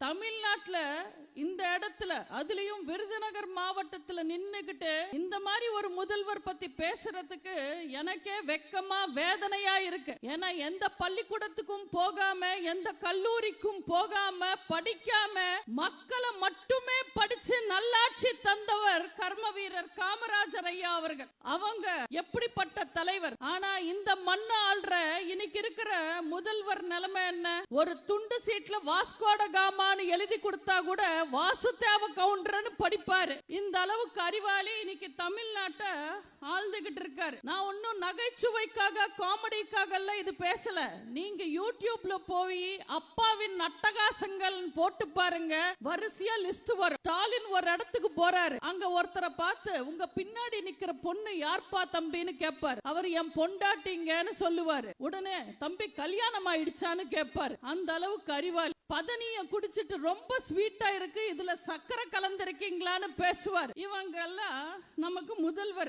தமிழ்நாட்டுல இந்த இடத்துல அதுலயும் விருதுநகர் மாவட்டத்துல நின்னுகிட்டு இந்த மாதிரி ஒரு முதல்வர் பத்தி பேசுறதுக்கு எனக்கே வெக்கமா வேதனையா இருக்கு. ஏன்னா எந்த பள்ளிக்கூடத்துக்கும் போகாம எந்த கல்லூரிக்கும் போகாம படிக்காம மக்களை மட்டுமே படிச்சு நல்லாட்சி தந்தவர் கர்ம வீரர் காமராஜர் ஐயா அவர்கள். அவங்க எப்படிப்பட்ட தலைவர்? ஆனா இந்த மண் ஆள்ற இன்னைக்கு இருக்கிற முதல்வர் நிலைமை என்ன? ஒரு துண்டு சீட்ல வாஸ்கோட காமான்னு எழுதி கொடுத்தா கூட வாசுதேவ கவுண்டர்னு படிப்பாரு. இந்த அளவுக்கு அறிவாளி இன்னைக்கு தமிழ்நாட்டை ஆழ்ந்துகிட்டு இருக்காரு. நான் ஒன்னும் நகைச்சுவைக்காக காமெடிக்காக எல்லாம் இது பேசல. நீங்க யூடியூப்ல போய் அப்பாவின் அட்டகாசங்கள் போட்டு பாருங்க. வரிசையா லிஸ்ட் வரும். ஸ்டாலின் ஒரு இடத்துக்கு போறாரு. அங்க ஒருத்தரை பார்த்து உங்க பின்னாடி நிக்கிற பொண்ணு யார்ப்பா தம்பின்னு கேட்பாரு அவர் என் பொண்டாட்டிங்கன்னு சொல்லுவாரு. உடனே தம்பி கல்யாணம் ஆயிடுச்சான்னு கேட்பாரு அந்த அளவுக்கு அறிவாளி. பதனிய குடிச்சிட்டு ரொம்ப ஸ்வீட்டா இருக்கு. இதுல சக்கரை கலந்திருக்கீங்களான்னு பேசுவார். இவங்க எல்லாம் நமக்கு முதல்வர்.